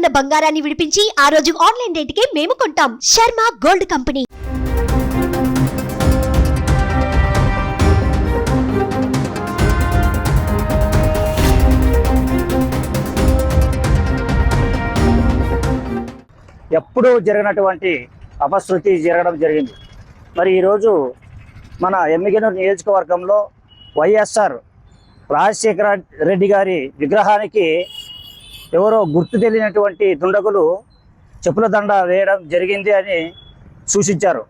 ఉన్న బంగారాన్ని విడిపించి ఆ రోజు ఆన్లైన్ రేటుకే మేము కొంటాం. Sharma gold company. ఎప్పుడూ జరిగినటువంటి అపశృతి జరగడం జరిగింది. మరి ఈరోజు మన ఎమ్మిగనూరు నియోజకవర్గంలో వైఎస్ఆర్ రాజశేఖర రెడ్డి గారి విగ్రహానికి ఎవరో గుర్తు తెలియనటువంటి దుండగులు చెప్పుల దండ వేయడం జరిగింది అని సూచించారు.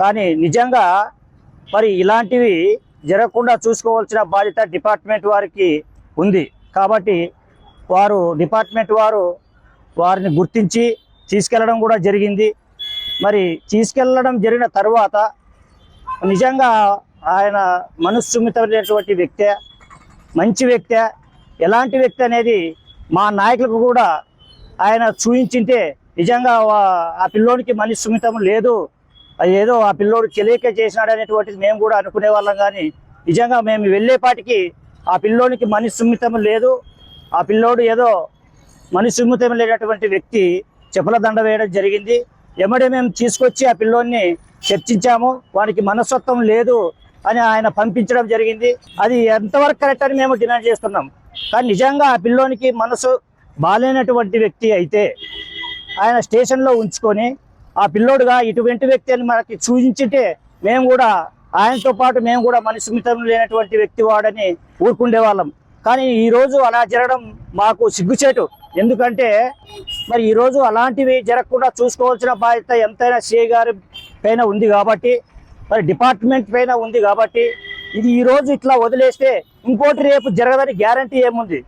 కానీ నిజంగా మరి ఇలాంటివి జరగకుండా చూసుకోవాల్సిన బాధ్యత డిపార్ట్మెంట్ వారికి ఉంది. కాబట్టి వారు డిపార్ట్మెంట్ వారు వారిని గుర్తించి తీసుకెళ్ళడం కూడా జరిగింది. మరి తీసుకెళ్ళడం జరిగిన తర్వాత నిజంగా ఆయన మనస్సుమితమైనటువంటి వ్యక్తే మంచి వ్యక్తే ఎలాంటి వ్యక్తి అనేది మా నాయకులకు కూడా ఆయన చూయించింటే నిజంగా ఆ పిల్లోనికి మనిషి సుమితం లేదు. ఏదో ఆ పిల్లోడు తెలియక చేసినాడు అనేటువంటిది మేము కూడా అనుకునే వాళ్ళం కానీ నిజంగా మేము వెళ్ళేపాటికి ఆ పిల్లోనికి మనిషి సుమితం లేదు. ఆ పిల్లోడు ఏదో మనిషి సుమితం లేనటువంటి వ్యక్తి చెప్పుల దండ వేయడం జరిగింది. ఎమ్మడే మేము తీసుకొచ్చి ఆ పిల్లోని చర్చించాము. వానికి మనస్తత్వం లేదు అని ఆయన పంపించడం జరిగింది. అది ఎంతవరకు కరెక్ట్ అని మేము డిమాండ్ చేస్తున్నాం. కానీ నిజంగా ఆ పిల్లోనికి మనసు బాలేనటువంటి వ్యక్తి అయితే ఆయన స్టేషన్లో ఉంచుకొని ఆ పిల్లోడుగా ఇటువంటి వ్యక్తి అని మనకి సూచించితే మేము కూడా ఆయనతో పాటు మేము కూడా మనసుమితం లేనటువంటి వ్యక్తి వాడని ఊరుకుండే వాళ్ళం. కానీ ఈరోజు అలా జరగడం మాకు సిగ్గుచేటు. ఎందుకంటే మరి ఈ రోజు అలాంటివి జరగకుండా చూసుకోవాల్సిన బాధ్యత ఎంతైనా సిఐ గారి పైన ఉంది కాబట్టి మరి డిపార్ట్మెంట్ పైన ఉంది కాబట్టి ఇది ఈ రోజు ఇట్లా వదిలేస్తే ఇంకోటి రేపు జరగదని గ్యారంటీ ఏముంది?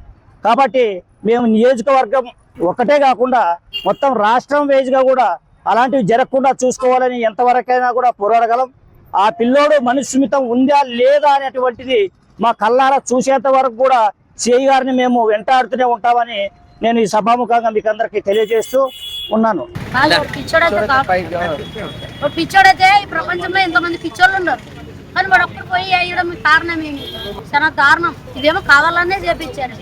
కాబట్టి మేము నియోజకవర్గం ఒకటే కాకుండా మొత్తం రాష్ట్రం వేజ్గా కూడా అలాంటివి జరగకుండా చూసుకోవాలని ఎంతవరకైనా కూడా పోరాడగలం. ఆ పిల్లోడు మనుస్మితం ఉందా లేదా అనేటువంటిది మా కళ్ళారా చూసేంత వరకు కూడా సిఐ గారిని మేము వెంటాడుతూనే ఉంటామని నేను ఈ సభాముఖంగా మీకు అందరికీ తెలియజేస్తూ ఉన్నాను. పిచ్చోడైతే ఈ ప్రపంచంలో ఎంతమంది పిచ్చోళ్ళు ఉన్నారు? కానీ వాడు ఒక్కడు పోయి వేయడం కారణం ఏమి? చాలా దారుణం. ఇదేమో కావాలనే చేపించారు.